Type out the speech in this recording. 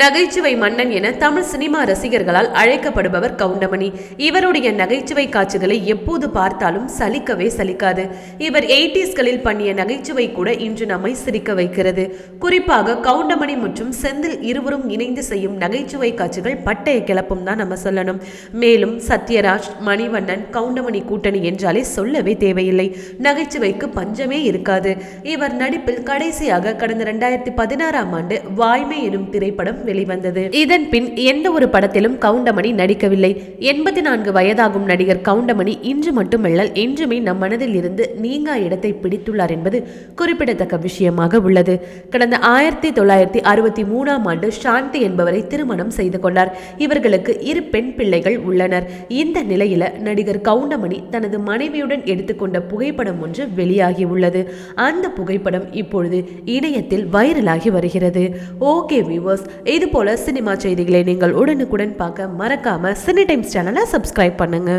நகைச்சுவை மன்னன் என தமிழ் சினிமா ரசிகர்களால் அழைக்கப்படுபவர் கவுண்டமணி. இவருடைய நகைச்சுவை காட்சிகளை எப்போது பார்த்தாலும் சலிக்கவே சலிக்காது. இவர் எயிட்டிஸ்களில் பண்ணிய நகைச்சுவை கூட இன்று நம்மை சிரிக்க வைக்கிறது. குறிப்பாக கவுண்டமணி மற்றும் செந்தில் இருவரும் இணைந்து செய்யும் நகைச்சுவை காட்சிகள் பட்டைய கிளப்பும் தான் நம்ம சொல்லணும். மேலும் சத்யராஜ் மணிவண்ணன் கவுண்டமணி கூட்டணி என்றாலே சொல்லவே தேவையில்லை. நகைச்சுவைக்கு பஞ்சமே இருக்காது. இவர் நடிப்பில் கடைசியாக கடந்த இரண்டாயிரத்தி பதினாறாம் ஆண்டு வாய்மை எனும் திரைப்படம் வெளிவந்தது. இதன் பின் எந்த ஒரு படத்திலும் கவுண்டமணி நடிக்கவில்லை. எண்பத்தி நான்கு வயதாகும் நடிகர் கவுண்டமணி இன்று மட்டுமல்ல என்றுமே நம் மனதில் இருந்து நீங்கா இடத்தை பிடித்துள்ளார் என்பது குறிப்பிடத்தக்க விஷயமாக உள்ளது. கடந்த ஆயிரத்தி தொள்ளாயிரத்தி அறுபத்தி மூணாம் ஆண்டு சாந்தி என்பவரை திருமணம் செய்து கொண்டார். இவர்களுக்கு இரு பெண் பிள்ளைகள் உள்ளனர். இந்த நிலையில நடிகர் கவுண்டமணி தனது மனைவியுடன் எடுத்துக்கொண்ட புகைப்படம் ஒன்று வெளியாகி உள்ளது. அந்த புகைப்படம் இப்பொழுது இணையத்தில் வைரலாகி வருகிறது. ஓகே வியூவர்ஸ் இது போல சினிமா செய்திகளை நீங்கள் உடனுக்குடன் பார்க்க மறக்காம சினி டைம்ஸ் சேனலை சப்ஸ்கிரைப் பண்ணுங்க.